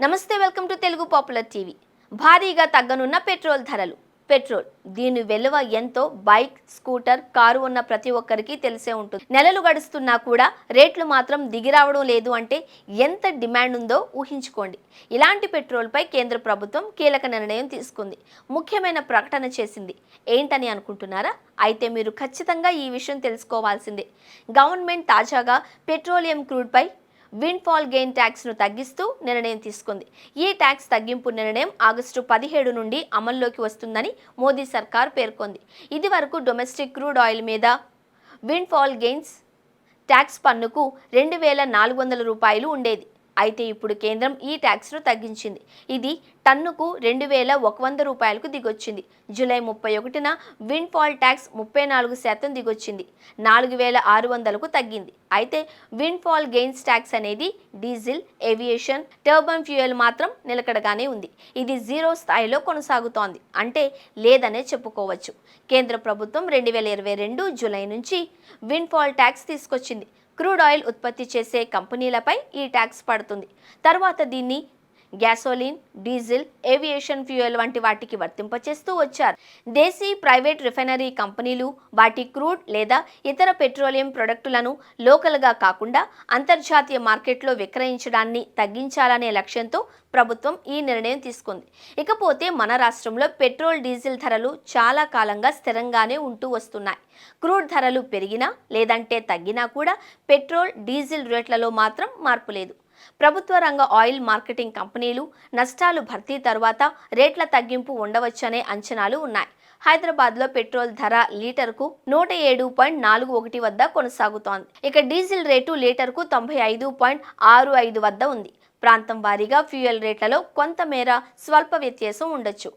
నమస్తే welcome to Telugu popular TV. భారీగా తగ్గనున్న పెట్రోల్ ధరలు. పెట్రోల్ దీని విలువ ఎంతో బైక్ స్కూటర్ కారు ఉన్న ప్రతి ఒక్కరికి తెలిసే ఉంటుంది. నెలలు గడుస్తున్నా కూడా రేట్లు మాత్రం దిగిరావడం లేదు అంటే ఎంత డిమాండ్ ఉందో ఊహించుకోండి. ఇలాంటి పెట్రోల్పై కేంద్ర ప్రభుత్వం కీలక నిర్ణయం తీసుకుంది. ముఖ్యమైన ప్రకటన చేసింది. ఏంటని అనుకుంటున్నారా? అయితే మీరు ఖచ్చితంగా ఈ విషయం తెలుసుకోవాల్సిందే. గవర్నమెంట్ తాజాగా పెట్రోలియం క్రూడ్పై విండ్ఫాల్ గెయిన్ ట్యాక్స్ను తగ్గిస్తూ నిర్ణయం తీసుకుంది. ఈ ట్యాక్స్ తగ్గింపు నిర్ణయం ఆగస్టు పదిహేడు నుండి అమల్లోకి వస్తుందని మోదీ సర్కార్ పేర్కొంది. ఇది వరకు డొమెస్టిక్ క్రూడ్ ఆయిల్ మీద విండ్ఫాల్ గెయిన్స్ ట్యాక్స్ పన్నుకు రెండు వేల నాలుగు వందల రూపాయలు ఉండేది. అయితే ఇప్పుడు కేంద్రం ఈ ట్యాక్స్ను తగ్గించింది. ఇది టన్నుకు రెండు వేల ఒక వంద రూపాయలకు దిగొచ్చింది. జూలై ముప్పై ఒకటిన విండ్ ఫాల్ ట్యాక్స్ ముప్పై నాలుగు శాతం దిగొచ్చింది. నాలుగు వేల ఆరు వందలకు తగ్గింది. అయితే విండ్ ఫాల్ గెయిన్స్ ట్యాక్స్ అనేది డీజిల్ ఏవియేషన్ టర్బన్ ఫ్యూయల్ మాత్రం నిలకడగానే ఉంది. ఇది జీరో స్థాయిలో కొనసాగుతోంది. అంటే లేదనే చెప్పుకోవచ్చు. కేంద్ర ప్రభుత్వం రెండు వేల ఇరవై రెండు జూలై నుంచి విండ్ఫాల్ ట్యాక్స్ తీసుకొచ్చింది. క్రూడ్ ఆయిల్ ఉత్పత్తి చేసే కంపెనీలపై ఈ ట్యాక్స్ పడుతుంది. తర్వాత దీన్ని గ్యాసోలిన్ డీజిల్ ఏవియేషన్ ఫ్యూయల్ వంటి వాటికి వర్తింపచేస్తూ వచ్చారు. దేశీ ప్రైవేట్ రిఫైనరీ కంపెనీలు వాటి క్రూడ్ లేదా ఇతర పెట్రోలియం ప్రొడక్టులను లోకల్గా కాకుండా అంతర్జాతీయ మార్కెట్లో విక్రయించడాన్ని తగ్గించాలనే లక్ష్యంతో ప్రభుత్వం ఈ నిర్ణయం తీసుకుంది. ఇకపోతే మన రాష్ట్రంలో పెట్రోల్ డీజిల్ ధరలు చాలా కాలంగా స్థిరంగానే ఉంటూ వస్తున్నాయి. క్రూడ్ ధరలు పెరిగినా లేదంటే తగ్గినా కూడా పెట్రోల్ డీజిల్ రేట్లలో మాత్రం మార్పు లేదు. ప్రభుత్వ రంగ ఆయిల్ మార్కెటింగ్ కంపెనీలు నష్టాలు భర్తీ తర్వాత రేట్ల తగ్గింపు ఉండవచ్చనే అంచనాలు ఉన్నాయి. హైదరాబాద్లో పెట్రోల్ ధర లీటర్కు నూట ఏడు పాయింట్ నాలుగు ఒకటి వద్ద కొనసాగుతోంది. ఇక డీజిల్ రేటు లీటర్కు తొంభై ఐదు పాయింట్ ఆరు ఐదు వద్ద ఉంది. ప్రాంతం వారీగా ఫ్యూయల్ రేట్లలో కొంతమేర స్వల్ప వ్యత్యాసం ఉండొచ్చు.